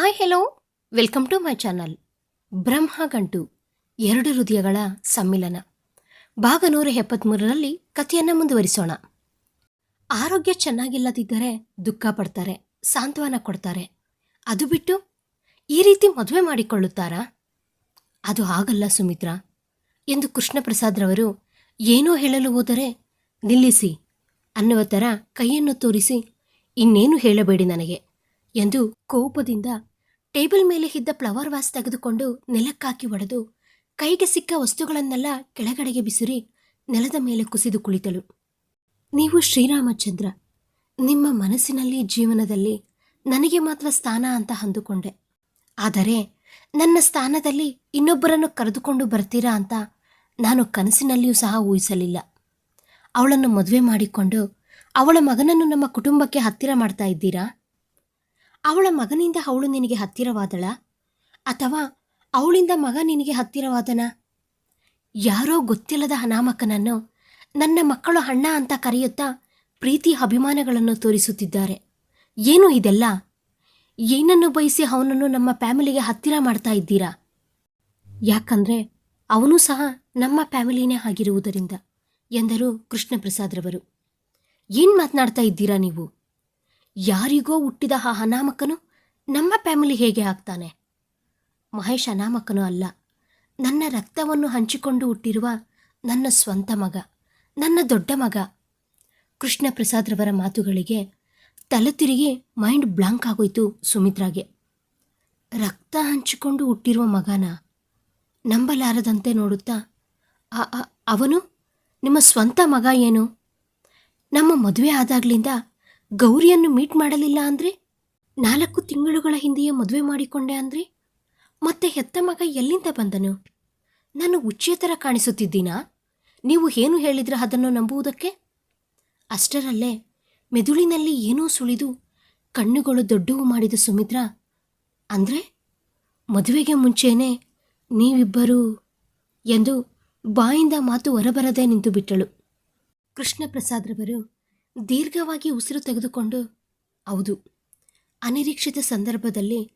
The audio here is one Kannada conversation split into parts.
Hi hello welcome to my channel Brahmagantu ಎರಡು ಹೃದಯಗಳ ಸಮ್ಮಿಲನ. ಭಾಗ ನೂರ ಎಪ್ಪತ್ತ್ಮೂರರಲ್ಲಿ ಕಥೆಯನ್ನು ಮುಂದುವರಿಸೋಣ. ಆರೋಗ್ಯ ಚೆನ್ನಾಗಿಲ್ಲದಿದ್ದರೆ ದುಃಖ ಪಡ್ತಾರೆ, ಸಾಂತ್ವನ ಕೊಡ್ತಾರೆ. ಅದು ಬಿಟ್ಟು ಈ ರೀತಿ ಮದುವೆ ಮಾಡಿಕೊಳ್ಳುತ್ತಾರಾ? ಅದು ಆಗಲ್ಲ ಸುಮಿತ್ರ. ಎಂದು ಕೃಷ್ಣ ಪ್ರಸಾದ್ರವರು ಏನೋ ಹೇಳಲು ಹೋದರೆ ನಿಲ್ಲಿಸಿ, ಅನ್ನುವ ಥರ ಕೈಯನ್ನು ತೋರಿಸಿ ಇನ್ನೇನು ಹೇಳಬೇಡಿ ನನಗೆ ಎಂದು ಕೋಪದಿಂದ ಟೇಬಲ್ ಮೇಲೆ ಇದ್ದ ಫ್ಲವರ್ ವಾಸ್ ತೆಗೆದುಕೊಂಡು ನೆಲಕ್ಕಾಕಿ ಒಡೆದು ಕೈಗೆ ಸಿಕ್ಕ ವಸ್ತುಗಳನ್ನೆಲ್ಲ ಕೆಳಗಡೆಗೆ ಬಿಸಿರಿ ನೆಲದ ಮೇಲೆ ಕುಸಿದು ಕುಳಿತಳು. ನೀವು ಶ್ರೀರಾಮಚಂದ್ರ, ನಿಮ್ಮ ಮನಸ್ಸಿನಲ್ಲಿ ಜೀವನದಲ್ಲಿ ನನಗೆ ಮಾತ್ರ ಸ್ಥಾನ ಅಂತ ಅಂದುಕೊಂಡೆ. ಆದರೆ ನನ್ನ ಸ್ಥಾನದಲ್ಲಿ ಇನ್ನೊಬ್ಬರನ್ನು ಕರೆದುಕೊಂಡು ಬರ್ತೀರಾ ಅಂತ ನಾನು ಕನಸಿನಲ್ಲಿಯೂ ಸಹ ಊಹಿಸಲಿಲ್ಲ. ಅವಳನ್ನು ಮದುವೆ ಮಾಡಿಕೊಂಡು ಅವಳ ಮಗನನ್ನು ನಮ್ಮ ಕುಟುಂಬಕ್ಕೆ ಹತ್ತಿರ ಮಾಡ್ತಾ ಇದ್ದೀರಾ? ಅವಳ ಮಗನಿಂದ ಅವಳು ನಿನಗೆ ಹತ್ತಿರವಾದಳ? ಅಥವಾ ಅವಳಿಂದ ಮಗ ನಿನಗೆ ಹತ್ತಿರವಾದನ? ಯಾರೋ ಗೊತ್ತಿಲ್ಲದ ಅನಾಮಕನನ್ನು ನನ್ನ ಮಕ್ಕಳು ಅಣ್ಣ ಅಂತ ಕರೆಯುತ್ತಾ ಪ್ರೀತಿ ಅಭಿಮಾನಗಳನ್ನು ತೋರಿಸುತ್ತಿದ್ದಾರೆ. ಏನು ಇದೆಲ್ಲ? ಏನನ್ನು ಬಯಸಿ ಅವನನ್ನು ನಮ್ಮ ಫ್ಯಾಮಿಲಿಗೆ ಹತ್ತಿರ ಮಾಡ್ತಾ ಇದ್ದೀರಾ? ಯಾಕಂದ್ರೆ ಅವನು ಸಹ ನಮ್ಮ ಫ್ಯಾಮಿಲಿನೇ ಆಗಿರುವುದರಿಂದ ಎಂದರು ಕೃಷ್ಣಪ್ರಸಾದ್ರವರು ಏನು ಮಾತನಾಡ್ತಾ ಇದ್ದೀರಾ ನೀವು? ಯಾರಿಗೋ ಹುಟ್ಟಿದ ಆ ಅನಾಮಕನು ನಮ್ಮ ಫ್ಯಾಮಿಲಿ ಹೇಗೆ ಆಗ್ತಾನೆ? ಮಹೇಶ್ ಅನಾಮಕನು ಅಲ್ಲ. ನನ್ನ ರಕ್ತವನ್ನು ಹಂಚಿಕೊಂಡು ಹುಟ್ಟಿರುವ ನನ್ನ ಸ್ವಂತ ಮಗ, ನನ್ನ ದೊಡ್ಡ ಮಗ. ಕೃಷ್ಣ ಪ್ರಸಾದ್ರವರ ಮಾತುಗಳಿಗೆ ತಲೆ ತಿರುಗಿ ಮೈಂಡ್ ಬ್ಲಾಂಕ್ ಆಗೋಯ್ತು ಸುಮಿತ್ರಾಗೆ. ರಕ್ತ ಹಂಚಿಕೊಂಡು ಹುಟ್ಟಿರುವ ಮಗನ ನಂಬಲಾರದಂತೆ ನೋಡುತ್ತಾ ಅವನು ನಿಮ್ಮ ಸ್ವಂತ ಮಗ ಏನು? ನಮ್ಮ ಮದುವೆ ಆದಾಗ್ಲಿಂದ ಗೌರಿಯನ್ನು ಮೀಟ್ ಮಾಡಲಿಲ್ಲ ಅಂದ್ರೆ? ನಾಲ್ಕು ತಿಂಗಳುಗಳ ಹಿಂದೆಯೇ ಮದುವೆ ಮಾಡಿಕೊಂಡೆ ಅಂದ್ರೆ? ಮತ್ತೆ ಹೆತ್ತ ಮಗ ಎಲ್ಲಿಂದ ಬಂದನು? ನಾನು ಉಚ್ಚೇತರ ಕಾಣಿಸುತ್ತಿದ್ದೀನಾ? ನೀವು ಏನು ಹೇಳಿದ್ರ ಅದನ್ನು ನಂಬುವುದಕ್ಕೆ? ಅಷ್ಟರಲ್ಲೇ ಮೆದುಳಿನಲ್ಲಿ ಏನೋ ಸುಳಿದು ಕಣ್ಣುಗಳು ದೊಡ್ಡವು ಮಾಡಿದ ಸುಮಿತ್ರ, ಅಂದ್ರೆ? ಮದುವೆಗೆ ಮುಂಚೆಯೇ ನೀವಿಬ್ಬರು? ಎಂದು ಬಾಯಿಂದ ಮಾತು ಹೊರಬರದೆ ನಿಂತು ಬಿಟ್ಟಳು ಕೃಷ್ಣ ಪ್ರಸಾದ್ರವರು ದೀರ್ಘವಾಗಿ ಉಸಿರು ತೆಗೆದುಕೊಂಡು, ಹೌದು, ಅನಿರೀಕ್ಷಿತ ಸಂದರ್ಭದಲ್ಲಿ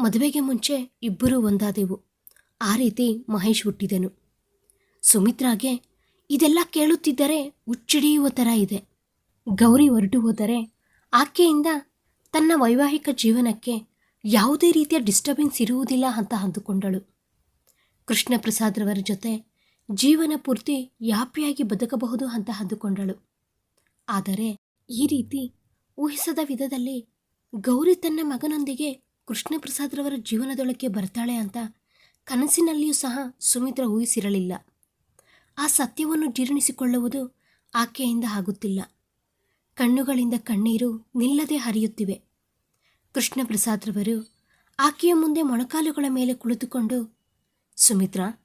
ಮದುವೆಗೆ ಮುಂಚೆ ಇಬ್ಬರೂ ಒಂದಾದೆವು. ಆ ರೀತಿ ಮಹೇಶ್ ಹುಟ್ಟಿದನು. ಸುಮಿತ್ರಾಗೆ ಇದೆಲ್ಲ ಕೇಳುತ್ತಿದ್ದರೆ ಹುಚ್ಚಿಡಿಯುವ ಥರ ಇದೆ. ಗೌರಿ ಹೊರಟು ಹೋದರೆ ಆಕೆಯಿಂದ ತನ್ನ ವೈವಾಹಿಕ ಜೀವನಕ್ಕೆ ಯಾವುದೇ ರೀತಿಯ ಡಿಸ್ಟರ್ಬೆನ್ಸ್ ಇರುವುದಿಲ್ಲ ಅಂತ ಅಂದುಕೊಂಡಳು. ಕೃಷ್ಣ ಪ್ರಸಾದ್ರವರ ಜೊತೆ ಜೀವನ ಪೂರ್ತಿ ಯಾಪಿಯಾಗಿ ಬದುಕಬಹುದು ಅಂತ ಅಂದುಕೊಂಡಳು. ಆದರೆ ಈ ರೀತಿ ಊಹಿಸದ ವಿಧದಲ್ಲಿ ಗೌರಿ ತನ್ನ ಮಗನೊಂದಿಗೆ ಕೃಷ್ಣಪ್ರಸಾದ್ರವರ ಜೀವನದೊಳಕ್ಕೆ ಬರ್ತಾಳೆ ಅಂತ ಕನಸಿನಲ್ಲಿಯೂ ಸಹ ಸುಮಿತ್ರ ಊಹಿಸಿರಲಿಲ್ಲ. ಆ ಸತ್ಯವನ್ನು ಜೀರ್ಣಿಸಿಕೊಳ್ಳುವುದು ಆಕೆಯಿಂದ ಆಗುತ್ತಿಲ್ಲ. ಕಣ್ಣುಗಳಿಂದ ಕಣ್ಣೀರು ನಿಲ್ಲದೆ ಹರಿಯುತ್ತಿವೆ. ಕೃಷ್ಣಪ್ರಸಾದ್ರವರು ಆಕೆಯ ಮುಂದೆ ಮೊಣಕಾಲುಗಳ ಮೇಲೆ ಕುಳಿತುಕೊಂಡು, ಸುಮಿತ್ರಾ,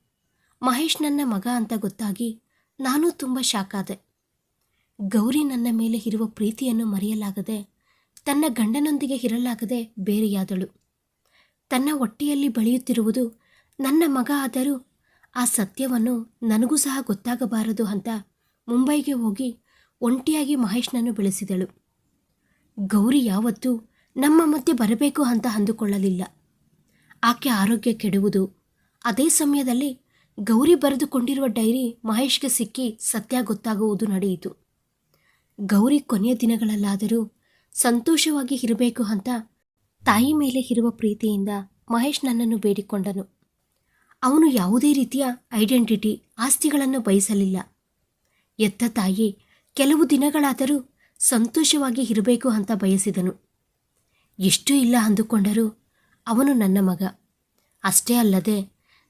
ಮಹೇಶ್ ನನ್ನ ಮಗ ಅಂತ ಗೊತ್ತಾಗಿ ನಾನು ತುಂಬ ಶಾಕಾದೆ ಗೌರಿ ನನ್ನ ಮೇಲೆ ಇರುವ ಪ್ರೀತಿಯನ್ನು ಮರೆಯಲಾಗದೆ, ತನ್ನ ಗಂಡನೊಂದಿಗೆ ಇರಲಾಗದೆ ಬೇರೆಯಾದಳು. ತನ್ನ ಹೊಟ್ಟೆಯಲ್ಲಿ ಬಳಿಯುತ್ತಿರುವುದು ನನ್ನ ಮಗ ಆದರೂ ಆ ಸತ್ಯವನ್ನು ನನಗೂ ಸಹ ಗೊತ್ತಾಗಬಾರದು ಅಂತ ಮುಂಬೈಗೆ ಹೋಗಿ ಒಂಟಿಯಾಗಿ ಮಹೇಶ್ನನ್ನು ಬೆಳೆಸಿದಳು. ಗೌರಿ ಯಾವತ್ತೂ ನಮ್ಮ ಮಧ್ಯೆ ಬರಬೇಕು ಅಂತ ಅಂದುಕೊಳ್ಳಲಿಲ್ಲ. ಆಕೆ ಆರೋಗ್ಯ ಕೆಡುವುದು. ಅದೇ ಸಮಯದಲ್ಲಿ ಗೌರಿ ಬರೆದುಕೊಂಡಿರುವ ಡೈರಿ ಮಹೇಶ್ಗೆ ಸಿಕ್ಕಿ ಸತ್ಯ ಗೊತ್ತಾಗುವುದು ನಡೆಯಿತು. ಗೌರಿ ಕೊನೆಯ ದಿನಗಳಲ್ಲಾದರೂ ಸಂತೋಷವಾಗಿ ಇರಬೇಕು ಅಂತ ತಾಯಿ ಮೇಲೆ ಇರುವ ಪ್ರೀತಿಯಿಂದ ಮಹೇಶ್ ನನ್ನನ್ನು ಬೇಡಿಕೊಂಡನು. ಅವನು ಯಾವುದೇ ರೀತಿಯ ಐಡೆಂಟಿಟಿ, ಆಸ್ತಿಗಳನ್ನು ಬಯಸಲಿಲ್ಲ. ಎತ್ತ ತಾಯಿ, ಕೆಲವು ದಿನಗಳಾದರೂ ಸಂತೋಷವಾಗಿ ಇರಬೇಕು ಅಂತ ಬಯಸಿದನು. ಎಷ್ಟು ಇಲ್ಲ ಅಂದುಕೊಂಡರೂ ಅವನು ನನ್ನ ಮಗ. ಅಷ್ಟೇ ಅಲ್ಲದೆ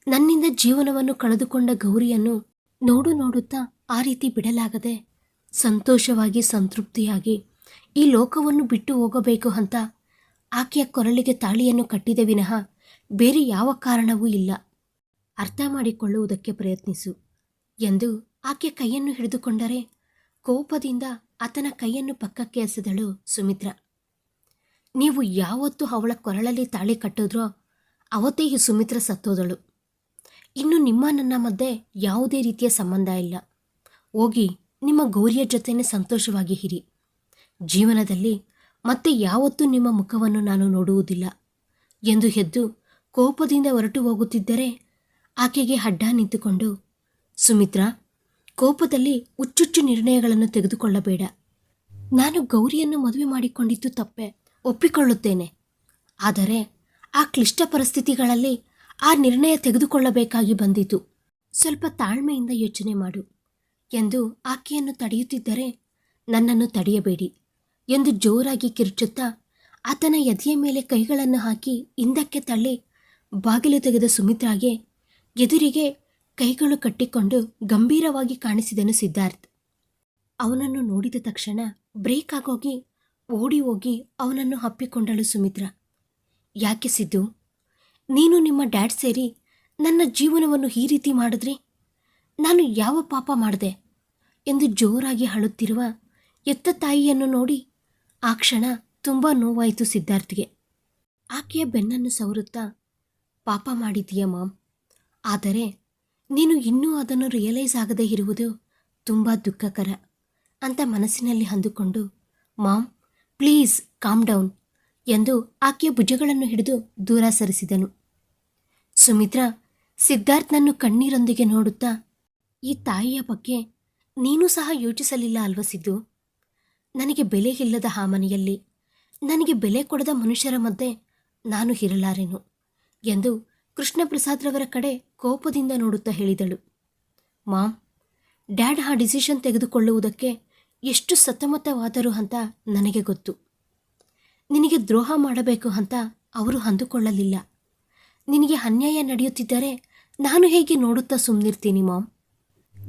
ನನ್ನಿಂದ ಜೀವನವನ್ನು ಕಳೆದುಕೊಂಡ ಗೌರಿಯನ್ನು ನೋಡು ನೋಡುತ್ತಾ ಆ ರೀತಿ ಬಿಡಲಾಗದೆ ಸಂತೋಷವಾಗಿ ಸಂತೃಪ್ತಿಯಾಗಿ, ಈ ಲೋಕವನ್ನು ಬಿಟ್ಟು ಹೋಗಬೇಕು ಅಂತ ಆಕೆಯ ಕೊರಳಿಗೆ ತಾಳಿಯನ್ನು ಕಟ್ಟಿದ ವಿನಃ ಬೇರೆ ಯಾವ ಕಾರಣವೂ ಇಲ್ಲ. ಅರ್ಥ ಮಾಡಿಕೊಳ್ಳುವುದಕ್ಕೆ ಪ್ರಯತ್ನಿಸು ಎಂದು ಆಕೆಯ ಕೈಯನ್ನು ಹಿಡಿದುಕೊಂಡರೆ ಕೋಪದಿಂದ ಆತನ ಕೈಯನ್ನು ಪಕ್ಕಕ್ಕೆ ಎಸೆದಳು ಸುಮಿತ್ರ. ನೀವು ಯಾವತ್ತು ಅವಳ ಕೊರಳಲ್ಲಿ ತಾಳಿ ಕಟ್ಟಿದ್ರೋ ಅವತ್ತೇ ಈ ಸುಮಿತ್ರ ಸತ್ತೋದಳು. ಇನ್ನು ನಿಮ್ಮ ನನ್ನ ಮಧ್ಯೆ ಯಾವುದೇ ರೀತಿಯ ಸಂಬಂಧ ಇಲ್ಲ. ಹೋಗಿ ನಿಮ್ಮ ಗೌರಿಯ ಜೊತೆನೇ ಸಂತೋಷವಾಗಿ ಹಿರಿ ಜೀವನದಲ್ಲಿ ಮತ್ತೆ ಯಾವತ್ತೂ ನಿಮ್ಮ ಮುಖವನ್ನು ನಾನು ನೋಡುವುದಿಲ್ಲ. ಎಂದು ಎದ್ದು ಕೋಪದಿಂದ ಹೊರಟು ಹೋಗುತ್ತಿದ್ದರೆ ಆಕೆಗೆ ಅಡ್ಡ ನಿಂತುಕೊಂಡು, ಸುಮಿತ್ರಾ, ಕೋಪದಲ್ಲಿ ಹುಚ್ಚುಚ್ಚು ನಿರ್ಣಯಗಳನ್ನು ತೆಗೆದುಕೊಳ್ಳಬೇಡ. ನಾನು ಗೌರಿಯನ್ನು ಮದುವೆ ಮಾಡಿಕೊಂಡಿದ್ದು ತಪ್ಪೆ, ಒಪ್ಪಿಕೊಳ್ಳುತ್ತೇನೆ. ಆದರೆ ಆ ಕ್ಲಿಷ್ಟ ಪರಿಸ್ಥಿತಿಗಳಲ್ಲಿ ಆ ನಿರ್ಣಯ ತೆಗೆದುಕೊಳ್ಳಬೇಕಾಗಿ ಬಂದಿತು. ಸ್ವಲ್ಪ ತಾಳ್ಮೆಯಿಂದ ಯೋಚನೆ ಮಾಡು. ಎಂದು ಆಕೆಯನ್ನು ತಡೆಯುತ್ತಿದ್ದರೆ ನನ್ನನ್ನು ತಡೆಯಬೇಡಿ ಎಂದು ಜೋರಾಗಿ ಕಿರುಚುತ್ತಾ ಆತನ ಎದೆಯ ಮೇಲೆ ಕೈಗಳನ್ನು ಹಾಕಿ ಹಿಂದಕ್ಕೆ ತಳ್ಳಿ ಬಾಗಿಲು ತೆಗೆದ ಸುಮಿತ್ರಾಗೆ ಎದುರಿಗೆ ಕೈಗಳು ಕಟ್ಟಿಕೊಂಡು ಗಂಭೀರವಾಗಿ ಕಾಣಿಸಿದನು ಸಿದ್ಧಾರ್ಥ್. ಅವನನ್ನು ನೋಡಿದ ತಕ್ಷಣ ಬ್ರೇಕ್ ಆಗೋಗಿ ಓಡಿ ಹೋಗಿ ಅವನನ್ನು ಹಪ್ಪಿಕೊಂಡಳು ಸುಮಿತ್ರಾ. ಯಾಕೆ ಸಿದ್ದು? ನೀನು ನಿಮ್ಮ ಡ್ಯಾಡ್ ಸೇರಿ ನನ್ನ ಜೀವನವನ್ನು ಈ ರೀತಿ ಮಾಡಿದ್ರಿ? ನಾನು ಯಾವ ಪಾಪ ಮಾಡಿದೆ? ಎಂದು ಜೋರಾಗಿ ಅಳುತ್ತಿರುವ ಎತ್ತ ತಾಯಿಯನ್ನು ನೋಡಿ ಆ ಕ್ಷಣ ತುಂಬ ನೋವಾಯಿತು ಸಿದ್ಧಾರ್ಥಿಗೆ. ಆಕೆಯ ಬೆನ್ನನ್ನು ಸವರುತ್ತಾ, ಪಾಪ ಮಾಡಿದೀಯ ಮಾಮ್ ಆದರೆ ನೀನು ಇನ್ನೂ ಅದನ್ನು ರಿಯಲೈಸ್ ಆಗದೇ ಇರುವುದು ತುಂಬ ದುಃಖಕರ ಅಂತ ಮನಸ್ಸಿನಲ್ಲಿ ಅಂದುಕೊಂಡು ಮಾಮ್ ಪ್ಲೀಸ್ ಕಾಮ್ ಡೌನ್ ಎಂದು ಆಕೆಯ ಭುಜಗಳನ್ನು ಹಿಡಿದು ದೂರ ಸರಿಸಿದನು. ಸುಮಿತ್ರಾ ಸಿದ್ಧಾರ್ಥ್ನನ್ನು ಕಣ್ಣೀರೊಂದಿಗೆ ನೋಡುತ್ತಾ, ಈ ತಾಯಿಯ ಬಗ್ಗೆ ನೀನೂ ಸಹ ಯೋಚಿಸಲಿಲ್ಲ ಅಲ್ವ ಸಿದ್ದು? ನನಗೆ ಬೆಲೆ ಇಲ್ಲದ ಆ ಮನೆಯಲ್ಲಿ, ನನಗೆ ಬೆಲೆ ಕೊಡದ ಮನುಷ್ಯರ ಮಧ್ಯೆ ನಾನು ಇರಲಾರೆನು? ಎಂದು ಕೃಷ್ಣಪ್ರಸಾದ್ರವರ ಕಡೆ ಕೋಪದಿಂದ ನೋಡುತ್ತಾ ಹೇಳಿದಳು. ಮಾಮ್ ಡ್ಯಾಡ್ ಆ ಡಿಸಿಷನ್ ತೆಗೆದುಕೊಳ್ಳುವುದಕ್ಕೆ ಎಷ್ಟು ಸತಮತವಾದರು ಅಂತ ನನಗೆ ಗೊತ್ತು. ನಿನಗೆ ದ್ರೋಹ ಮಾಡಬೇಕು ಅಂತ ಅವರು ಅಂದುಕೊಳ್ಳಲಿಲ್ಲ. ನಿನಗೆ ಅನ್ಯಾಯ ನಡೆಯುತ್ತಿದ್ದರೆ ನಾನು ಹೇಗೆ ನೋಡುತ್ತಾ ಸುಮ್ಮನಿರ್ತೀನಿ ಮಾಮ್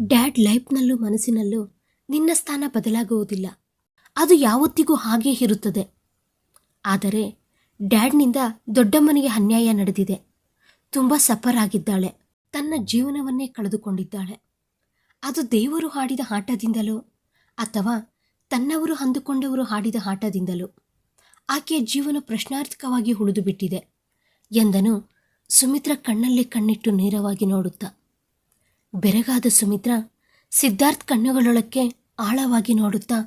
ಡ್ಯಾಡ್ ಲೈಫ್ನಲ್ಲೂ ಮನಸ್ಸಿನಲ್ಲೂ ನಿನ್ನ ಸ್ಥಾನ ಬದಲಾಗುವುದಿಲ್ಲ. ಅದು ಯಾವತ್ತಿಗೂ ಹಾಗೇ ಇರುತ್ತದೆ. ಆದರೆ ಡ್ಯಾಡ್ನಿಂದ ದೊಡ್ಡಮ್ಮನಿಗೆ ಅನ್ಯಾಯ ನಡೆದಿದೆ. ತುಂಬ ಸಫರ್ ಆಗಿದ್ದಾಳೆ. ತನ್ನ ಜೀವನವನ್ನೇ ಕಳೆದುಕೊಂಡಿದ್ದಾಳೆ. ಅದು ದೇವರು ಹಾಡಿದ ಆಟದಿಂದಲೋ ಅಥವಾ ತನ್ನವರು ಅಂದುಕೊಂಡವರು ಹಾಡಿದ ಆಟದಿಂದಲೋ ಆಕೆಯ ಜೀವನ ಪ್ರಶ್ನಾರ್ಥಕವಾಗಿ ಉಳಿದುಬಿಟ್ಟಿದೆ ಎಂದನು ಸುಮಿತ್ರ ಕಣ್ಣಲ್ಲಿ ಕಣ್ಣಿಟ್ಟು ನೇರವಾಗಿ ನೋಡುತ್ತಾ. ಬೆರಗಾದ ಸುಮಿತ್ರ ಸಿದ್ಧಾರ್ಥ್ ಕಣ್ಣುಗಳೊಳಕ್ಕೆ ಆಳವಾಗಿ ನೋಡುತ್ತಾ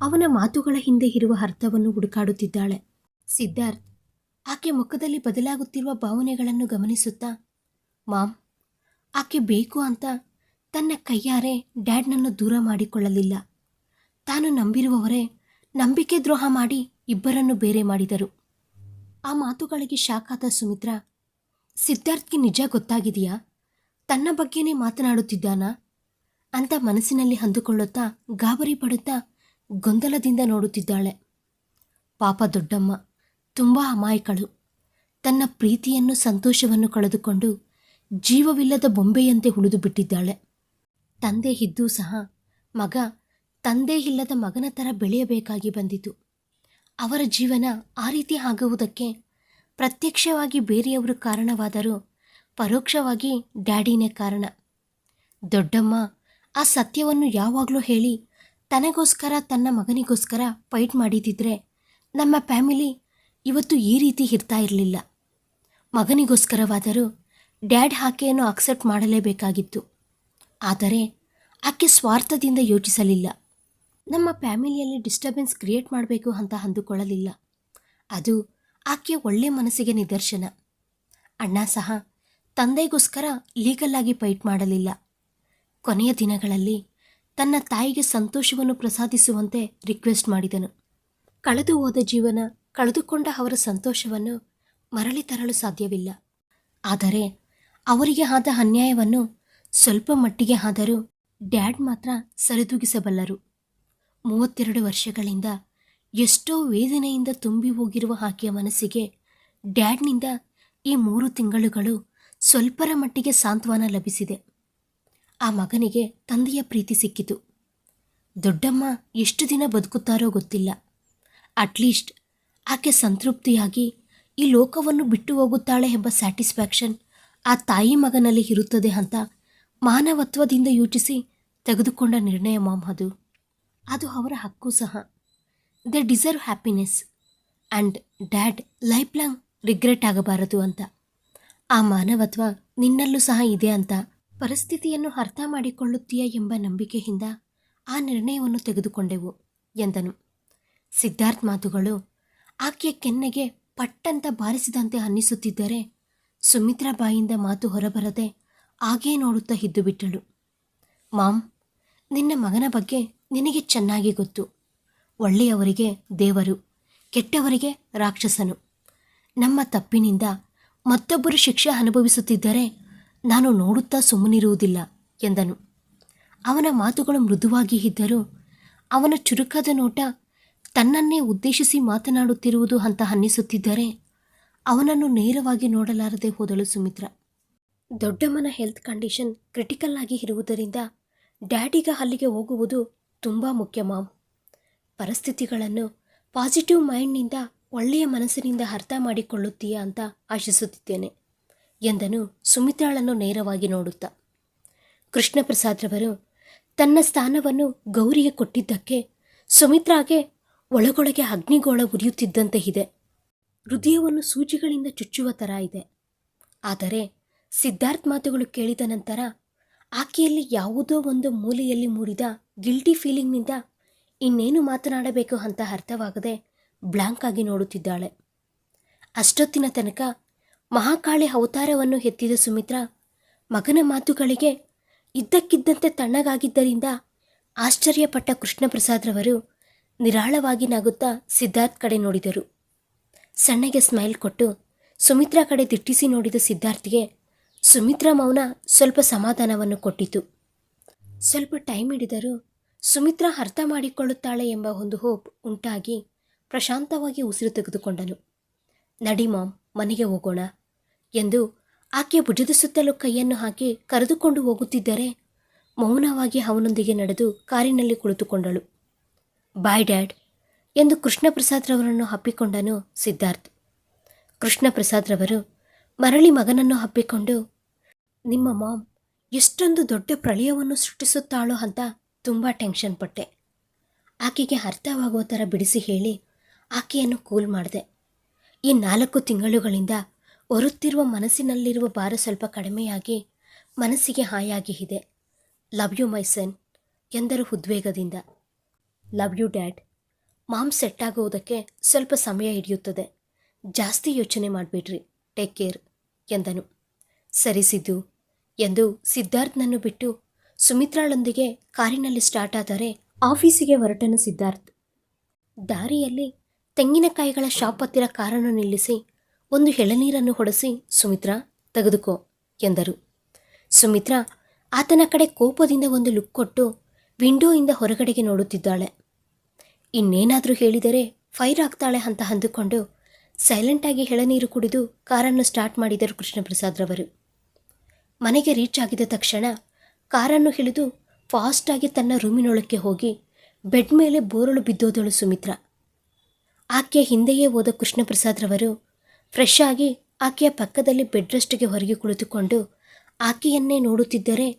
ಅವನ ಮಾತುಗಳ ಹಿಂದೆ ಇರುವ ಅರ್ಥವನ್ನು ಹುಡುಕಾಡುತ್ತಿದ್ದಾಳೆ. ಸಿದ್ಧಾರ್ಥ್, ಆಕೆ ಮುಖದಲ್ಲಿ ಬದಲಾಗುತ್ತಿರುವ ಭಾವನೆಗಳನ್ನು ಗಮನಿಸುತ್ತಾ ಮಾಮ್ ಆಕೆ ಬೇಕು ಅಂತ ತನ್ನ ಕೈಯಾರೆ ಡ್ಯಾಡ್ನನ್ನು ದೂರ ಮಾಡಿಕೊಳ್ಳಲಿಲ್ಲ. ತಾನು ನಂಬಿರುವವರೇ ನಂಬಿಕೆ ದ್ರೋಹ ಮಾಡಿ ಇಬ್ಬರನ್ನು ಬೇರೆ ಮಾಡಿದರು. ಆ ಮಾತುಗಳಿಗೆ ಶಾಖಾದ ಸುಮಿತ್ರ, ಸಿದ್ಧಾರ್ಥ್ಗೆ ನಿಜ ಗೊತ್ತಾಗಿದೆಯಾ? ತನ್ನ ಬಗ್ಗೆನೇ ಮಾತನಾಡುತ್ತಿದ್ದಾನಾ ಅಂತ ಮನಸ್ಸಿನಲ್ಲಿ ಅಂದುಕೊಳ್ಳುತ್ತಾ ಗಾಬರಿ ಪಡುತ್ತಾ ಗೊಂದಲದಿಂದ ನೋಡುತ್ತಿದ್ದಾಳೆ. ಪಾಪ ದೊಡ್ಡಮ್ಮ, ತುಂಬ ಅಮಾಯಕಳು. ತನ್ನ ಪ್ರೀತಿಯನ್ನು ಸಂತೋಷವನ್ನು ಕಳೆದುಕೊಂಡು ಜೀವವಿಲ್ಲದ ಬೊಂಬೆಯಂತೆ ಉಳಿದು ಬಿಟ್ಟಿದ್ದಾಳೆ. ತಂದೆ ಇದ್ದೂ ಸಹ ಮಗ ತಂದೆ ಇಲ್ಲದ ಮಗನ ಥರ ಬೆಳೆಯಬೇಕಾಗಿ ಬಂದಿತು. ಅವರ ಜೀವನ ಆ ರೀತಿ ಆಗುವುದಕ್ಕೆ ಪ್ರತ್ಯಕ್ಷವಾಗಿ ಬೇರೆಯವರು ಕಾರಣವಾದರೂ ಪರೋಕ್ಷವಾಗಿ ಡ್ಯಾಡಿನೇ ಕಾರಣ. ದೊಡ್ಡಮ್ಮ, ಆ ಸತ್ಯವನ್ನು ಯಾವಾಗಲೂ ಹೇಳಿ, ತನಗೋಸ್ಕರ, ತನ್ನ ಮಗನಿಗೋಸ್ಕರ ಫೈಟ್ ಮಾಡಿದಿದ್ರೆ ನಮ್ಮ ಫ್ಯಾಮಿಲಿ ಇವತ್ತು ಈ ರೀತಿ ಇರ್ತಾ ಇರಲಿಲ್ಲ. ಮಗನಿಗೋಸ್ಕರವಾದರೂ ಡ್ಯಾಡ್ ಆಕೆಯನ್ನು ಅಕ್ಸೆಪ್ಟ್ ಮಾಡಲೇಬೇಕಾಗಿತ್ತು. ಆದರೆ ಆಕೆ ಸ್ವಾರ್ಥದಿಂದ ಯೋಚಿಸಲಿಲ್ಲ. ನಮ್ಮ ಫ್ಯಾಮಿಲಿಯಲ್ಲಿ ಡಿಸ್ಟರ್ಬೆನ್ಸ್ ಕ್ರಿಯೇಟ್ ಮಾಡಬೇಕು ಅಂತ ಅಂದುಕೊಳ್ಳಲಿಲ್ಲ. ಅದು ಆಕೆಯ ಒಳ್ಳೆ ಮನಸ್ಸಿಗೆ ನಿದರ್ಶನ. ಅಣ್ಣ ಸಹ ತಂದೆಗೋಸ್ಕರ ಲೀಗಲ್ ಆಗಿ ಫೈಟ್ ಮಾಡಲಿಲ್ಲ. ಕೊನೆಯ ದಿನಗಳಲ್ಲಿ ತನ್ನ ತಾಯಿಗೆ ಸಂತೋಷವನ್ನು ಪ್ರಸಾದಿಸುವಂತೆ ರಿಕ್ವೆಸ್ಟ್ ಮಾಡಿದನು. ಕಳೆದು ಹೋದ ಜೀವನ ಕಳೆದುಕೊಂಡ ಅವರ ಸಂತೋಷವನ್ನು ಮರಳಿ ತರಲು ಸಾಧ್ಯವಿಲ್ಲ. ಆದರೆ ಅವರಿಗೆ ಆದ ಅನ್ಯಾಯವನ್ನು ಸ್ವಲ್ಪ ಮಟ್ಟಿಗೆ ಆದರೂ ಡ್ಯಾಡ್ ಮಾತ್ರ ಸರಿದೂಗಿಸಬಲ್ಲರು. ಮೂವತ್ತೆರಡು ವರ್ಷಗಳಿಂದ ಎಷ್ಟೋ ವೇದನೆಯಿಂದ ತುಂಬಿ ಹೋಗಿರುವ ಆಕೆಯ ಮನಸ್ಸಿಗೆ ಡ್ಯಾಡ್ನಿಂದ ಈ ಮೂರು ತಿಂಗಳುಗಳು ಸ್ವಲ್ಪರ ಮಟ್ಟಿಗೆ ಸಾಂತ್ವನ ಲಭಿಸಿದೆ. ಆ ಮಗನಿಗೆ ತಂದೆಯ ಪ್ರೀತಿ ಸಿಕ್ಕಿತು. ದೊಡ್ಡಮ್ಮ ಎಷ್ಟು ದಿನ ಬದುಕುತ್ತಾರೋ ಗೊತ್ತಿಲ್ಲ. ಅಟ್ಲೀಸ್ಟ್ ಆಕೆ ಸಂತೃಪ್ತಿಯಾಗಿ ಈ ಲೋಕವನ್ನು ಬಿಟ್ಟು ಹೋಗುತ್ತಾಳೆ ಎಂಬ ಸ್ಯಾಟಿಸ್ಫ್ಯಾಕ್ಷನ್ ಆ ತಾಯಿ ಮಗನಲ್ಲಿ ಇರುತ್ತದೆ ಅಂತ ಮಾನವತ್ವದಿಂದ ಯೋಚಿಸಿ ತೆಗೆದುಕೊಂಡ ನಿರ್ಣಯ ಮಾಮ್ ಅದು. ಅದು ಅವರ ಹಕ್ಕು ಸಹ. They deserve happiness and dad life long regret ಆಗಬಾರದು ಅಂತ. ಆ ಮಾನವತ್ವ ನಿನ್ನಲ್ಲೂ ಸಹ ಇದೆ ಅಂತ ಪರಿಸ್ಥಿತಿಯನ್ನು ಅರ್ಥ ಮಾಡಿಕೊಳ್ಳುತ್ತೀಯ ಎಂಬ ನಂಬಿಕೆಯಿಂದ ಆ ನಿರ್ಣಯವನ್ನು ತೆಗೆದುಕೊಂಡೆವು, ಎಂದನು. ಸಿದ್ಧಾರ್ಥ್ ಮಾತುಗಳು, ಆಕೆಯ ಕೆನ್ನೆಗೆ ಪಟ್ಟಂತ ಬಾರಿಸಿದಂತೆ ಅನ್ನಿಸುತ್ತಿದ್ದರೆ ಸುಮಿತ್ರಾ ಬಾಯಿಂದ ಮಾತು ಹೊರಬರದೆ ಹಾಗೇ ನೋಡುತ್ತಾ ಇದ್ದು ಬಿಟ್ಟಳು ಮಾಮ್ ನಿನ್ನ ಮಗನ ಬಗ್ಗೆ ನಿನಗೆ ಚೆನ್ನಾಗಿ ಗೊತ್ತು. ಒಳ್ಳೆಯವರಿಗೆ ದೇವರು, ಕೆಟ್ಟವರಿಗೆ ರಾಕ್ಷಸನು. ನಮ್ಮ ತಪ್ಪಿನಿಂದ ಮತ್ತೊಬ್ಬರು ಶಿಕ್ಷೆ ಅನುಭವಿಸುತ್ತಿದ್ದರೆ ನಾನು ನೋಡುತ್ತಾ ಸುಮ್ಮನಿರುವುದಿಲ್ಲ ಎಂದನು. ಅವನ ಮಾತುಗಳು ಮೃದುವಾಗಿ ಇದ್ದರೂ ಅವನ ಚುರುಕಾದ ನೋಟ ತನ್ನನ್ನೇ ಉದ್ದೇಶಿಸಿ ಮಾತನಾಡುತ್ತಿರುವುದು ಅಂತ ಅನ್ನಿಸುತ್ತಿದ್ದರೆ ಅವನನ್ನು ನೇರವಾಗಿ ನೋಡಲಾರದೆ ಹೋದಳು ಸುಮಿತ್ರ. ದೊಡ್ಡಮ್ಮನ ಹೆಲ್ತ್ ಕಂಡೀಷನ್ ಕ್ರಿಟಿಕಲ್ ಆಗಿ ಇರುವುದರಿಂದ ಡ್ಯಾಡಿಗ ಅಲ್ಲಿಗೆ ಹೋಗುವುದು ತುಂಬ ಮುಖ್ಯ ಮಾಮ್. ಪರಿಸ್ಥಿತಿಗಳನ್ನು ಪಾಸಿಟಿವ್ ಮೈಂಡ್ನಿಂದ ಒಳ್ಳೆಯ ಮನಸ್ಸಿನಿಂದ ಅರ್ಥ ಮಾಡಿಕೊಳ್ಳುತ್ತೀಯಾ ಅಂತ ಆಶಿಸುತ್ತಿದ್ದೇನೆ, ಎಂದನು ಸುಮಿತ್ರಾಳನ್ನು ನೇರವಾಗಿ ನೋಡುತ್ತಾ. ಕೃಷ್ಣಪ್ರಸಾದ್ರವರು ತನ್ನ ಸ್ಥಾನವನ್ನು ಗೌರಿಗೆ ಕೊಟ್ಟಿದ್ದಕ್ಕೆ ಸುಮಿತ್ರಾಗೆ ಒಳಗೊಳಗೆ ಅಗ್ನಿಗೋಳ ಉರಿಯುತ್ತಿದ್ದಂತೆ ಇದೆ. ಹೃದಯವನ್ನು ಸೂಜಿಗಳಿಂದ ಚುಚ್ಚುವ ಥರ ಇದೆ. ಆದರೆ ಸಿದ್ಧಾರ್ಥ್ ಮಾತುಗಳು ಕೇಳಿದ ನಂತರ ಆಕೆಯಲ್ಲಿ ಯಾವುದೋ ಒಂದು ಮೂಲೆಯಲ್ಲಿ ಮೂಡಿದ ಗಿಲ್ಟಿ ಫೀಲಿಂಗ್ನಿಂದ ಇನ್ನೇನು ಮಾತನಾಡಬೇಕು ಅಂತ ಅರ್ಥವಾಗದೆ ಬ್ಲಾಂಕ್ ಆಗಿ ನೋಡುತ್ತಿದ್ದಾಳೆ. ಅಷ್ಟೊತ್ತಿನ ತನಕ ಮಹಾಕಾಳಿ ಅವತಾರವನ್ನು ಎತ್ತಿದ ಸುಮಿತ್ರ ಮಗನ ಮಾತುಗಳಿಗೆ ಇದ್ದಕ್ಕಿದ್ದಂತೆ ತಣ್ಣಗಾಗಿದ್ದರಿಂದ ಆಶ್ಚರ್ಯಪಟ್ಟ ಕೃಷ್ಣಪ್ರಸಾದ್ರವರು ನಿರಾಳವಾಗಿ ನಗುತ್ತಾ ಸಿದ್ಧಾರ್ಥ್ ಕಡೆ ನೋಡಿದರು. ಸಣ್ಣಗೆ ಸ್ಮೈಲ್ ಕೊಟ್ಟು ಸುಮಿತ್ರಾ ಕಡೆ ದಿಟ್ಟಿಸಿ ನೋಡಿದ ಸಿದ್ಧಾರ್ಥಿಗೆ ಸುಮಿತ್ರಾ ಮೌನ ಸ್ವಲ್ಪ ಸಮಾಧಾನವನ್ನು ಕೊಟ್ಟಿತು. ಸ್ವಲ್ಪ ಟೈಮ್ ಹಿಡಿದರೂ ಸುಮಿತ್ರಾ ಅರ್ಥ ಮಾಡಿಕೊಳ್ಳುತ್ತಾಳೆ ಎಂಬ ಒಂದು ಹೋಪ್ ಉಂಟಾಗಿ ಪ್ರಶಾಂತವಾಗಿ ಉಸಿರು ತೆಗೆದುಕೊಂಡನು. ನಡಿ ಮಾಮ್ ಮನೆಗೆ ಹೋಗೋಣ ಎಂದು ಆಕೆ ಭುಜದ ಸುತ್ತಲೂ ಕೈಯನ್ನು ಹಾಕಿ ಕರೆದುಕೊಂಡು ಹೋಗುತ್ತಿದ್ದರೆ ಮೌನವಾಗಿ ಅವನೊಂದಿಗೆ ನಡೆದು ಕಾರಿನಲ್ಲಿ ಕುಳಿತುಕೊಂಡಳು. ಬಾಯ್ ಡ್ಯಾಡ್ ಎಂದು ಕೃಷ್ಣಪ್ರಸಾದ್ರವರನ್ನು ಹಪ್ಪಿಕೊಂಡನು ಸಿದ್ಧಾರ್ಥ್. ಕೃಷ್ಣಪ್ರಸಾದ್ರವರು ಮರಳಿ ಮಗನನ್ನು ಹಪ್ಪಿಕೊಂಡು ನಿಮ್ಮ ಮಾಮ್ ಎಷ್ಟೊಂದು ದೊಡ್ಡ ಪ್ರಳಯವನ್ನು ಸೃಷ್ಟಿಸುತ್ತಾಳೋ ಅಂತ ತುಂಬ ಟೆನ್ಷನ್ ಪಟ್ಟೆ. ಆಕೆಗೆ ಅರ್ಥವಾಗುವ ಥರ ಬಿಡಿಸಿ ಹೇಳಿ ಆಕೆಯನ್ನು ಕೂಲ್ ಮಾಡಿದೆ. ಈ ನಾಲ್ಕು ತಿಂಗಳುಗಳಿಂದ ಹೊರುತ್ತಿರುವ ಮನಸ್ಸಿನಲ್ಲಿರುವ ಭಾರ ಸ್ವಲ್ಪ ಕಡಿಮೆಯಾಗಿ ಮನಸ್ಸಿಗೆ ಹಾಯಾಗಿ ಇದೆ. ಲವ್ ಯು ಮೈ ಸನ್ ಎಂದರು ಉದ್ವೇಗದಿಂದ. Love you dad mom set ಆಗುವುದಕ್ಕೆ ಸ್ವಲ್ಪ ಸಮಯ ಹಿಡಿಯುತ್ತದೆ. ಜಾಸ್ತಿ ಯೋಚನೆ ಮಾಡಬೇಡ್ರಿ ಟೇಕ್ ಕೇರ್ ಎಂದನು. ಸರಿಸಿದ್ದು ಎಂದು ಸಿದ್ಧಾರ್ಥ್ನನ್ನು ಬಿಟ್ಟು ಸುಮಿತ್ರಾಳೊಂದಿಗೆ ಕಾರಿನಲ್ಲಿ ಸ್ಟಾರ್ಟ್ ಆದರೆ ಆಫೀಸಿಗೆ ಹೊರಟನು ಸಿದ್ಧಾರ್ಥ್. ದಾರಿಯಲ್ಲಿ ತೆಂಗಿನಕಾಯಿಗಳ ಶಾಪ್ ಹತ್ತಿರ ಕಾರನ್ನು ನಿಲ್ಲಿಸಿ, ಒಂದು ಎಳನೀರನ್ನು ಹೊಡೆಸಿ ಸುಮಿತ್ರ, ತೆಗೆದುಕೋ, ಎಂದರು. ಸುಮಿತ್ರ ಆತನ ಕಡೆ ಕೋಪದಿಂದ ಒಂದು ಲುಕ್ ಕೊಟ್ಟು ವಿಂಡೋಯಿಂದ ಹೊರಗಡೆಗೆ ನೋಡುತ್ತಿದ್ದಾಳೆ. ಇನ್ನೇನಾದರೂ ಹೇಳಿದರೆ ಫೈರ್ ಆಗ್ತಾಳೆ ಅಂತ ಅಂದುಕೊಂಡು ಸೈಲೆಂಟಾಗಿ ಎಳನೀರು ಕುಡಿದು ಕಾರನ್ನು ಸ್ಟಾರ್ಟ್ ಮಾಡಿದರು ಕೃಷ್ಣಪ್ರಸಾದ್ರವರು ಮನೆಗೆ ರೀಚ್ ಆಗಿದ ತಕ್ಷಣ ಕಾರನ್ನು ಹಿಡಿದು ಫಾಸ್ಟಾಗಿ ತನ್ನ ರೂಮಿನೊಳಕ್ಕೆ ಹೋಗಿ ಬೆಡ್ ಮೇಲೆ ಬೋರಳು ಬಿದ್ದೋದಳು ಸುಮಿತ್ರಾ. ಆಕೆಯ ಹಿಂದೆಯೇ ಹೋದ ಕೃಷ್ಣಪ್ರಸಾದ್ರವರು ಫ್ರೆಶ್ ಆಗಿ ಆಕೆಯ ಪಕ್ಕದಲ್ಲಿ ಬೆಡ್ರೆಸ್ಟ್ಗೆ ಹೊರಗೆ ಕುಳಿತುಕೊಂಡು ಆಕೆಯನ್ನೇ ನೋಡುತ್ತಿದ್ದರೆ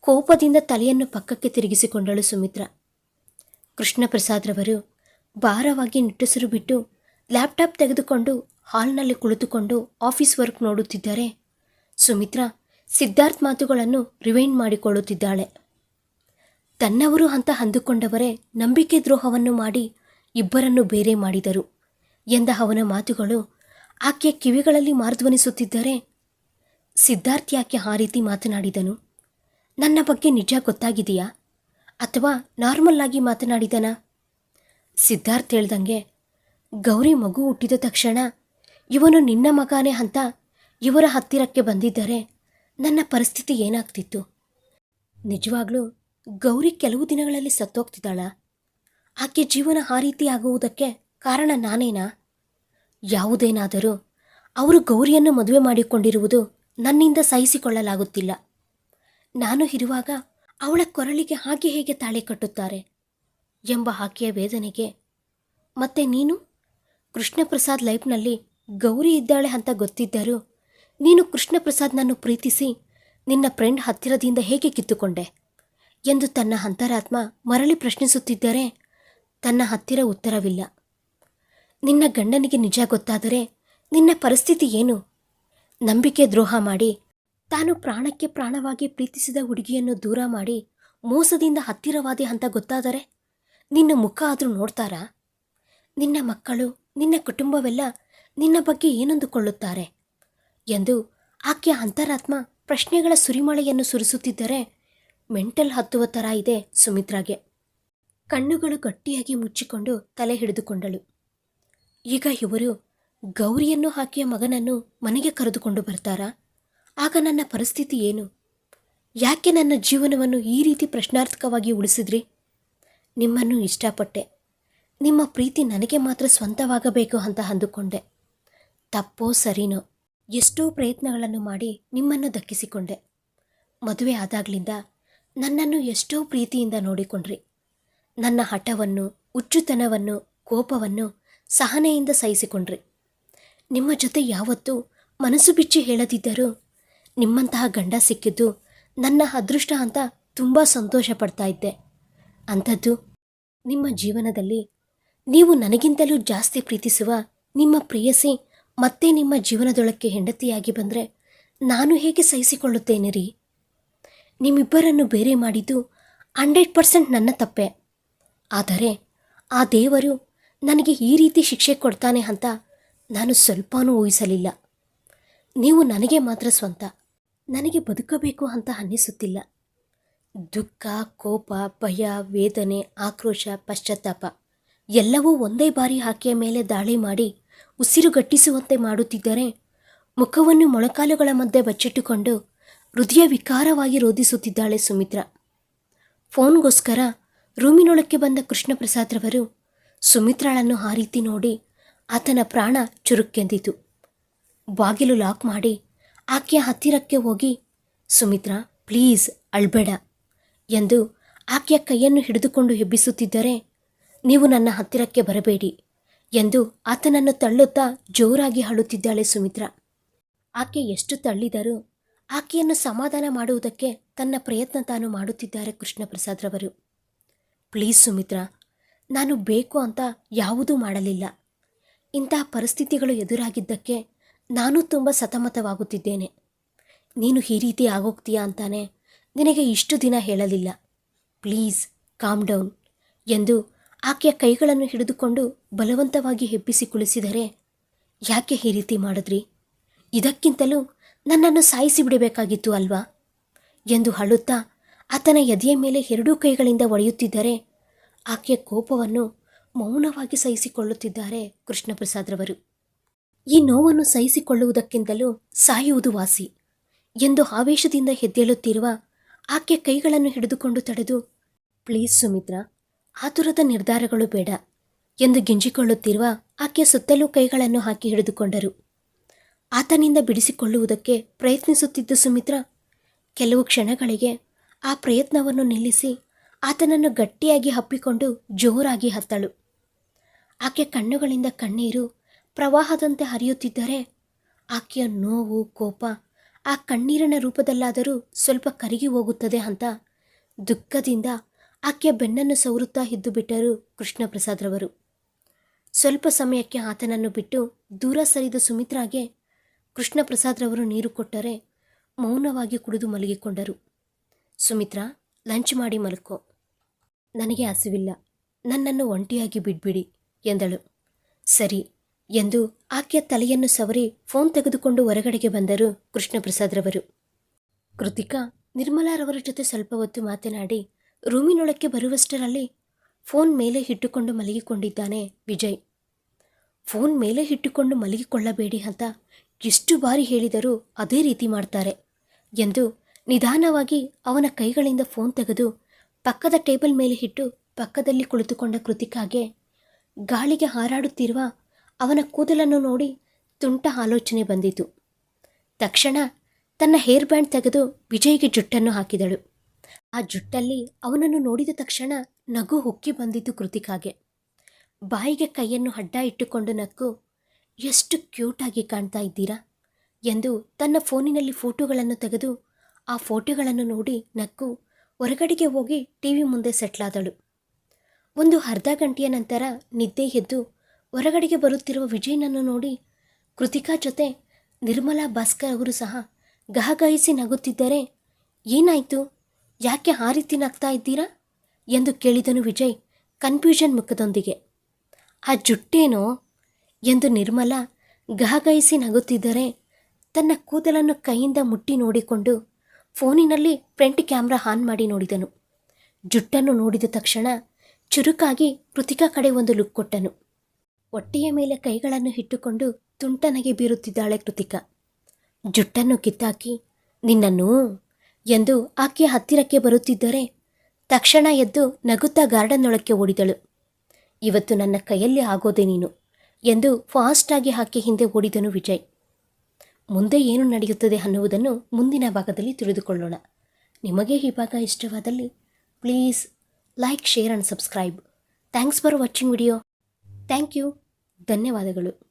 ಕೋಪದಿಂದ ತಲೆಯನ್ನು ಪಕ್ಕಕ್ಕೆ ತಿರುಗಿಸಿಕೊಂಡಳು ಸುಮಿತ್ರ. ಕೃಷ್ಣಪ್ರಸಾದ್ರವರು ಭಾರವಾಗಿ ನಿಟ್ಟುಸಿರು ಬಿಟ್ಟು ಲ್ಯಾಪ್ಟಾಪ್ ತೆಗೆದುಕೊಂಡು ಹಾಲ್ನಲ್ಲಿ ಕುಳಿತುಕೊಂಡು ಆಫೀಸ್ ವರ್ಕ್ ನೋಡುತ್ತಿದ್ದರೆ ಸುಮಿತ್ರ ಸಿದ್ಧಾರ್ಥ್ ಮಾತುಗಳನ್ನು ರಿವೈಂಡ್ ಮಾಡಿಕೊಳ್ಳುತ್ತಿದ್ದಾಳೆ. ತನ್ನವರು ಅಂತ ಅಂದುಕೊಂಡವರೇ ನಂಬಿಕೆ ದ್ರೋಹವನ್ನು ಮಾಡಿ ಇಬ್ಬರನ್ನು ಬೇರೆ ಮಾಡಿದರು. ಎಂದ ಅವನ ಮಾತುಗಳು ಆಕೆಯ ಕಿವಿಗಳಲ್ಲಿ ಮಾರ್ಧ್ವನಿಸುತ್ತಿದ್ದರೆ ಸಿದ್ಧಾರ್ಥ್ ಯಾಕೆ ಆ ರೀತಿ ಮಾತನಾಡಿದನು. ನನ್ನ ಬಗ್ಗೆ ನಿಜ ಗೊತ್ತಾಗಿದೆಯಾ? ಅಥವಾ ನಾರ್ಮಲ್ ಆಗಿ ಮಾತನಾಡಿದನಾ? ಸಿದ್ಧಾರ್ಥ್ ಹೇಳ್ದಂಗೆ, ಗೌರಿ ಮಗು ಹುಟ್ಟಿದ ತಕ್ಷಣ ಇವನು ನಿನ್ನ ಮಗನೇ ಅಂತ ಇವರ ಹತ್ತಿರಕ್ಕೆ ಬಂದಿದ್ದರೆ ನನ್ನ ಪರಿಸ್ಥಿತಿ ಏನಾಗ್ತಿತ್ತು? ನಿಜವಾಗ್ಲೂ ಗೌರಿ ಕೆಲವು ದಿನಗಳಲ್ಲಿ ಸತ್ತೋಗ್ತಿದ್ದಾಳ? ಆಕೆ ಜೀವನ ಆ ರೀತಿ ಆಗುವುದಕ್ಕೆ ಕಾರಣ ನಾನೇನಾ? ಯಾವುದೇನಾದರೂ ಅವರು ಗೌರಿಯನ್ನು ಮದುವೆ ಮಾಡಿಕೊಂಡಿರುವುದು ನನ್ನಿಂದ ಸಹಿಸಿಕೊಳ್ಳಲಾಗುತ್ತಿಲ್ಲ. ನಾನು ಇರುವಾಗ ಅವಳ ಕೊರಳಿಗೆ ಹಾಗೆ ಹೇಗೆ ತಾಳೆ ಕಟ್ಟುತ್ತಾರೆ ಎಂಬ ಆಕೆಯ ವೇದನೆಗೆ ಮತ್ತೆ ನೀನು? ಕೃಷ್ಣಪ್ರಸಾದ್ ಲೈಫ್ನಲ್ಲಿ ಗೌರಿ ಇದ್ದಾಳೆ ಅಂತ ಗೊತ್ತಿದ್ದರೂ ನೀನು ಕೃಷ್ಣಪ್ರಸಾದ್ನನ್ನು ಪ್ರೀತಿಸಿ ನಿನ್ನ ಫ್ರೆಂಡ್ ಹತ್ತಿರದಿಂದ ಹೇಗೆ ಕಿತ್ತುಕೊಂಡೆ ಎಂದು ತನ್ನ ಅಂತರಾತ್ಮ ಮರಳಿ ಪ್ರಶ್ನಿಸುತ್ತಿದ್ದರೆ ತನ್ನ ಹತ್ತಿರ ಉತ್ತರವಿಲ್ಲ. ನಿನ್ನ ಗಂಡನಿಗೆ ನಿಜ ಗೊತ್ತಾದರೆ ನಿನ್ನ ಪರಿಸ್ಥಿತಿ ಏನು? ನಂಬಿಕೆ ದ್ರೋಹ ಮಾಡಿ, ತಾನು ಪ್ರಾಣಕ್ಕೆ ಪ್ರಾಣವಾಗಿ ಪ್ರೀತಿಸಿದ ಹುಡುಗಿಯನ್ನು ದೂರ ಮಾಡಿ, ಮೋಸದಿಂದ ಹತ್ತಿರವಾದೆ ಅಂತ ಗೊತ್ತಾದರೆ ನಿನ್ನ ಮುಖ ಆದರೂ ನೋಡ್ತಾರಾ? ನಿನ್ನ ಮಕ್ಕಳು, ನಿನ್ನ ಕುಟುಂಬವೆಲ್ಲ ನಿನ್ನ ಬಗ್ಗೆ ಏನಂದುಕೊಳ್ಳುತ್ತಾರೆ? ಎಂದು ಆಕೆಯ ಅಂತರಾತ್ಮ ಪ್ರಶ್ನೆಗಳ ಸುರಿಮಳೆಯನ್ನು ಸುರಿಸುತ್ತಿದ್ದರೆ ಮೆಂಟಲ್ ಹತ್ತುವ ಥರ ಇದೆ ಸುಮಿತ್ರಾಗೆ. ಕಣ್ಣುಗಳು ಗಟ್ಟಿಯಾಗಿ ಮುಚ್ಚಿಕೊಂಡು ತಲೆ ಹಿಡಿದುಕೊಂಡಳು. ಈಗ ಇವರು ಗೌರಿಯನ್ನು ಹಾಕಿಯ ಮಗನನ್ನು ಮನೆಗೆ ಕರೆದುಕೊಂಡು ಬರ್ತಾರಾ? ಆಗ ನನ್ನ ಪರಿಸ್ಥಿತಿ ಏನು? ಯಾಕೆ ನನ್ನ ಜೀವನವನ್ನು ಈ ರೀತಿ ಪ್ರಶ್ನಾರ್ಥಕವಾಗಿ ಉಳಿಸಿದ್ರಿ? ನಿಮ್ಮನ್ನು ಇಷ್ಟಪಟ್ಟೆ. ನಿಮ್ಮ ಪ್ರೀತಿ ನನಗೆ ಮಾತ್ರ ಸ್ವಂತವಾಗಬೇಕು ಅಂತ ಅಂದುಕೊಂಡೆ. ತಪ್ಪೋ ಸರಿನೋ? ಎಷ್ಟೋ ಪ್ರಯತ್ನಗಳನ್ನು ಮಾಡಿ ನಿಮ್ಮನ್ನು ದಕ್ಕಿಸಿಕೊಂಡೆ ಮದುವೆ ಆದಾಗ್ಲಿಂದ ನನ್ನನ್ನು ಎಷ್ಟೋ ಪ್ರೀತಿಯಿಂದ ನೋಡಿಕೊಂಡ್ರಿ. ನನ್ನ ಹಠವನ್ನು, ಹುಚ್ಚುತನವನ್ನು, ಕೋಪವನ್ನು ಸಹನೆಯಿಂದ ಸಹಿಸಿಕೊಂಡ್ರಿ. ನಿಮ್ಮ ಜೊತೆ ಯಾವತ್ತೂ ಮನಸ್ಸು ಬಿಚ್ಚಿ ಹೇಳದಿದ್ದರೂ ನಿಮ್ಮಂತಹ ಗಂಡ ಸಿಕ್ಕಿದ್ದು ನನ್ನ ಅದೃಷ್ಟ ಅಂತ ತುಂಬ ಸಂತೋಷ ಪಡ್ತಾ ಇದ್ದೆ. ಅಂಥದ್ದು ನಿಮ್ಮ ಜೀವನದಲ್ಲಿ ನೀವು ನನಗಿಂತಲೂ ಜಾಸ್ತಿ ಪ್ರೀತಿಸುವ ನಿಮ್ಮ ಪ್ರೇಯಸಿ ಮತ್ತೆ ನಿಮ್ಮ ಜೀವನದೊಳಕ್ಕೆ ಹೆಂಡತಿಯಾಗಿ ಬಂದರೆ ನಾನು ಹೇಗೆ ಸಹಿಸಿಕೊಳ್ಳುತ್ತೇನೆ ರೀ? ನಿಮ್ಮಿಬ್ಬರನ್ನು ಬೇರೆ ಮಾಡಿದ್ದು ಹಂಡ್ರೆಡ್ ಪರ್ಸೆಂಟ್ ನನ್ನ ತಪ್ಪೆ. ಆದರೆ ಆ ದೇವರು ನನಗೆ ಈ ರೀತಿ ಶಿಕ್ಷೆ ಕೊಡ್ತಾನೆ ಅಂತ ನಾನು ಸ್ವಲ್ಪನೂ ಊಹಿಸಲಿಲ್ಲ. ನೀವು ನನಗೆ ಮಾತ್ರ ಸ್ವಂತ, ನನಗೆ ಬದುಕಬೇಕು ಅಂತ ಅನ್ನಿಸುತ್ತಿಲ್ಲ. ದುಃಖ, ಕೋಪ, ಭಯ, ವೇದನೆ, ಆಕ್ರೋಶ, ಪಶ್ಚಾತ್ತಾಪ ಎಲ್ಲವೂ ಒಂದೇ ಬಾರಿ ಆಕೆಯ ಮೇಲೆ ದಾಳಿ ಮಾಡಿ ಉಸಿರುಗಟ್ಟಿಸುವಂತೆ ಮಾಡುತ್ತಿದ್ದರೆ ಮುಖವನ್ನು ಮೊಳಕಾಲುಗಳ ಮಧ್ಯೆ ಬಚ್ಚಿಟ್ಟುಕೊಂಡು ಹೃದಯ ವಿಕಾರವಾಗಿ ರೋಧಿಸುತ್ತಿದ್ದಾಳೆ ಸುಮಿತ್ರ. ಫೋನ್ಗೋಸ್ಕರ ರೂಮಿನೊಳಕ್ಕೆ ಬಂದ ಕೃಷ್ಣ ಪ್ರಸಾದ್ರವರು ಸುಮಿತ್ರಾಳನ್ನು ಆ ರೀತಿ ನೋಡಿ ಆತನ ಪ್ರಾಣ ಚುರುಕ್ಕೆಂದಿತು. ಬಾಗಿಲು ಲಾಕ್ ಮಾಡಿ ಆಕೆಯ ಹತ್ತಿರಕ್ಕೆ ಹೋಗಿ, ಸುಮಿತ್ರಾ, ಪ್ಲೀಸ್ ಅಳ್ಬೇಡ ಎಂದು ಆಕೆಯ ಕೈಯನ್ನು ಹಿಡಿದುಕೊಂಡು ಎಬ್ಬಿಸುತ್ತಿದ್ದರೆ, ನೀವು ನನ್ನ ಹತ್ತಿರಕ್ಕೆ ಬರಬೇಡಿ ಎಂದು ಆತನನ್ನು ತಳ್ಳುತ್ತಾ ಜೋರಾಗಿ ಅಳುತ್ತಿದ್ದಾಳೆ ಸುಮಿತ್ರಾ. ಆಕೆ ಎಷ್ಟು ತಳ್ಳಿದರೂ ಆಕೆಯನ್ನು ಸಮಾಧಾನ ಮಾಡುವುದಕ್ಕೆ ತನ್ನ ಪ್ರಯತ್ನ ತಾನು ಮಾಡುತ್ತಿದ್ದಾರೆ ಕೃಷ್ಣ ಪ್ರಸಾದ್ರವರು ಪ್ಲೀಸ್ ಸುಮಿತ್ರ, ನಾನು ಬೇಕು ಅಂತ ಯಾವುದೂ ಮಾಡಲಿಲ್ಲ. ಇಂತಹ ಪರಿಸ್ಥಿತಿಗಳು ಎದುರಾಗಿದ್ದಕ್ಕೆ ನಾನು ತುಂಬ ಸತಮತವಾಗುತ್ತಿದ್ದೇನೆ. ನೀನು ಈ ರೀತಿ ಆಗೋಗ್ತೀಯಾ ಅಂತಾನೆ ನಿನಗೆ ಇಷ್ಟು ದಿನ ಹೇಳಲಿಲ್ಲ. ಪ್ಲೀಸ್ ಕಾಮ್ ಡೌನ್ ಎಂದು ಆಕೆಯ ಕೈಗಳನ್ನು ಹಿಡಿದುಕೊಂಡು ಬಲವಂತವಾಗಿ ಹೆಬ್ಬಿಸಿ ಕುಳಿಸಿದರೆ, ಯಾಕೆ ಈ ರೀತಿ ಮಾಡಿದ್ರಿ? ಇದಕ್ಕಿಂತಲೂ ನನ್ನನ್ನು ಸಾಯಿಸಿ ಬಿಡಬೇಕಾಗಿತ್ತು ಅಲ್ವಾ? ಎಂದು ಅಳುತ್ತಾ ಆತನ ಎದೆಯ ಮೇಲೆ ಎರಡೂ ಕೈಗಳಿಂದ ಒಡೆಯುತ್ತಿದ್ದರೆ ಆಕೆಯ ಕೋಪವನ್ನು ಮೌನವಾಗಿ ಸಹಿಸಿಕೊಳ್ಳುತ್ತಿದ್ದಾರೆ ಕೃಷ್ಣಪ್ರಸಾದ್ರವರು. ಈ ನೋವನ್ನು ಸಹಿಸಿಕೊಳ್ಳುವುದಕ್ಕಿಂತಲೂ ಸಾಯುವುದು ವಾಸಿ ಎಂದು ಆವೇಶದಿಂದ ಎದ್ದೇಳುತ್ತಿರುವ ಆಕೆಯ ಕೈಗಳನ್ನು ಹಿಡಿದುಕೊಂಡು ತಡೆದು, ಪ್ಲೀಸ್ ಸುಮಿತ್ರ, ಆತುರದ ನಿರ್ಧಾರಗಳು ಬೇಡ ಎಂದು ಗಿಂಜಿಕೊಳ್ಳುತ್ತಿರುವ ಆಕೆಯ ಸುತ್ತಲೂ ಕೈಗಳನ್ನು ಹಾಕಿ ಹಿಡಿದುಕೊಂಡರು. ಆತನಿಂದ ಬಿಡಿಸಿಕೊಳ್ಳುವುದಕ್ಕೆ ಪ್ರಯತ್ನಿಸುತ್ತಿದ್ದ ಸುಮಿತ್ರ, ಕೆಲವು ಕ್ಷಣಗಳಿಗೆ ಆ ಪ್ರಯತ್ನವನ್ನು ನಿಲ್ಲಿಸಿ ಆತನನ್ನು ಗಟ್ಟಿಯಾಗಿ ಹಪ್ಪಿಕೊಂಡು ಜೋರಾಗಿ ಹತ್ತಳು. ಆಕೆ ಕಣ್ಣುಗಳಿಂದ ಕಣ್ಣೀರು ಪ್ರವಾಹದಂತೆ ಹರಿಯುತ್ತಿದ್ದರೆ ಆಕೆಯ ನೋವು, ಕೋಪ ಆ ಕಣ್ಣೀರಿನ ರೂಪದಲ್ಲಾದರೂ ಸ್ವಲ್ಪ ಕರಗಿ ಹೋಗುತ್ತದೆ ಅಂತ ದುಃಖದಿಂದ ಆಕೆಯ ಬೆನ್ನನ್ನು ಸವರುತ್ತಾ ಇದ್ದು ಬಿಟ್ಟರು ಕೃಷ್ಣಪ್ರಸಾದ್ರವರು. ಸ್ವಲ್ಪ ಸಮಯಕ್ಕೆ ಆತನನ್ನು ಬಿಟ್ಟು ದೂರ ಸರಿದ ಸುಮಿತ್ರಾಗೆ ಕೃಷ್ಣಪ್ರಸಾದ್ರವರು ನೀರು ಕೊಟ್ಟರೆ ಮೌನವಾಗಿ ಕುಡಿದು ಮಲಗಿಕೊಂಡರು. ಸುಮಿತ್ರಾ, ಲಂಚ್ ಮಾಡಿ ಮಲ್ಕೋ. ನನಗೆ ಹಸಿವಿಲ್ಲ. ನನ್ನನ್ನು ಒಂಟಿಯಾಗಿ ಬಿಡ್ಬಿಡಿ, ಎಂದಳು. ಸರಿ, ಎಂದು ಆಕೆಯ ತಲೆಯನ್ನು ಸವರಿ ಫೋನ್ ತೆಗೆದುಕೊಂಡು ಹೊರಗಡೆಗೆ ಬಂದರು ಕೃಷ್ಣಪ್ರಸಾದ್ರವರು ಕೃತಿಕಾ ನಿರ್ಮಲಾರವರ ಜೊತೆ ಸ್ವಲ್ಪ ಹೊತ್ತು ಮಾತನಾಡಿ, ರೂಮಿನೊಳಕ್ಕೆ ಬರುವಷ್ಟರಲ್ಲಿ ಫೋನ್ ಮೇಲೆ ಇಟ್ಟುಕೊಂಡು ಮಲಗಿಕೊಂಡಿದ್ದಾನೆ ವಿಜಯ್. ಫೋನ್ ಮೇಲೆ ಇಟ್ಟುಕೊಂಡು ಮಲಗಿಕೊಳ್ಳಬೇಡಿ ಅಂತ ಎಷ್ಟು ಬಾರಿ ಹೇಳಿದರೂ ಅದೇ ರೀತಿ ಮಾಡ್ತಾರೆ, ಎಂದು ನಿಧಾನವಾಗಿ ಅವನ ಕೈಗಳಿಂದ ಫೋನ್ ತೆಗೆದು ಪಕ್ಕದ ಟೇಬಲ್ ಮೇಲೆ ಇಟ್ಟು ಪಕ್ಕದಲ್ಲಿ ಕುಳಿತುಕೊಂಡ ಕೃತಿಕಾಗೆ, ಗಾಳಿಗೆ ಹಾರಾಡುತ್ತಿರುವ ಅವನ ಕೂದಲನ್ನು ನೋಡಿ ತುಂಟ ಆಲೋಚನೆ ಬಂದಿತು. ತಕ್ಷಣ ತನ್ನ ಹೇರ್ ಬ್ಯಾಂಡ್ ತೆಗೆದು ವಿಜಯ್ಗೆ ಜುಟ್ಟನ್ನು ಹಾಕಿದಳು. ಆ ಜುಟ್ಟಲ್ಲಿ ಅವನನ್ನು ನೋಡಿದ ತಕ್ಷಣ ನಗು ಹುಕ್ಕಿ ಬಂದಿತು ಕೃತಿಕಾಗೆ. ಬಾಯಿಗೆ ಕೈಯನ್ನು ಅಡ್ಡ ಇಟ್ಟುಕೊಂಡು ನಕ್ಕು, ಎಷ್ಟು ಕ್ಯೂಟಾಗಿ ಕಾಣ್ತಾ ಇದ್ದೀರಾ? ಎಂದು ತನ್ನ ಫೋನಿನಲ್ಲಿ ಫೋಟೋಗಳನ್ನು ತೆಗೆದು ಆ ಫೋಟೋಗಳನ್ನು ನೋಡಿ ನಕ್ಕು ಹೊರಗಡೆಗೆ ಹೋಗಿ ಟಿ ವಿ ಮುಂದೆ ಸೆಟ್ಲಾದಳು. ಒಂದು ಅರ್ಧ ಗಂಟೆಯ ನಂತರ ನಿದ್ದೆ ಎದ್ದು ಹೊರಗಡೆಗೆ ಬರುತ್ತಿರುವ ವಿಜಯನನ್ನು ನೋಡಿ ಕೃತಿಕಾ ಜೊತೆ ನಿರ್ಮಲಾ ಭಾಸ್ಕರ್ ಅವರು ಸಹ ಗಹಗಹಿಸಿ ನಗುತ್ತಿದ್ದರೆ ಏನಾಯಿತು? ಯಾಕೆ ಆ ರೀತಿ ನಗ್ತಾ ಇದ್ದೀರಾ? ಎಂದು ಕೇಳಿದನು ವಿಜಯ್ ಕನ್ಫ್ಯೂಷನ್ ಮುಖದೊಂದಿಗೆ. ಆ ಜುಟ್ಟೇನೋ? ಎಂದು ನಿರ್ಮಲಾ ಗಹಗಹಿಸಿ ನಗುತ್ತಿದ್ದರೆ ತನ್ನ ಕೂದಲನ್ನು ಕೈಯಿಂದ ಮುಟ್ಟಿ ನೋಡಿಕೊಂಡು ಫೋನಿನಲ್ಲಿ ಫ್ರಂಟ್ ಕ್ಯಾಮ್ರಾ ಆನ್ ಮಾಡಿ ನೋಡಿದನು. ಜುಟ್ಟನ್ನು ನೋಡಿದ ತಕ್ಷಣ ಚುರುಕಾಗಿ ಕೃತಿಕಾ ಕಡೆ ಒಂದು ಲುಕ್ ಕೊಟ್ಟನು. ಹೊಟ್ಟೆಯ ಮೇಲೆ ಕೈಗಳನ್ನು ಇಟ್ಟುಕೊಂಡು ತುಂಟನಗೆ ಬೀರುತ್ತಿದ್ದಾಳೆ ಕೃತಿಕಾ. ಜುಟ್ಟನ್ನು ಕಿತ್ತಾಕಿ, ನಿನ್ನನ್ನು? ಎಂದು ಆಕೆಯ ಹತ್ತಿರಕ್ಕೆ ಬರುತ್ತಿದ್ದರೆ ತಕ್ಷಣ ಎದ್ದು ನಗುತ್ತಾ ಗಾರ್ಡನ್ನೊಳಕ್ಕೆ ಓಡಿದಳು. ಇವತ್ತು ನನ್ನ ಕೈಯಲ್ಲಿ ಆಗೋದೆ ನೀನು ಎಂದು ಫಾಸ್ಟಾಗಿ ಆಕೆ ಹಿಂದೆ ಓಡಿದನು ವಿಜಯ್. ಮುಂದೆ ಏನು ನಡೆಯುತ್ತದೆ ಅನ್ನುವುದನ್ನು ಮುಂದಿನ ಭಾಗದಲ್ಲಿ ತಿಳಿದುಕೊಳ್ಳೋಣ. ನಿಮಗೆ ಈ ಭಾಗ ಇಷ್ಟವಾದಲ್ಲಿ please like, share and subscribe. Thanks for watching video. Thank you. ಧನ್ಯವಾದಗಳು.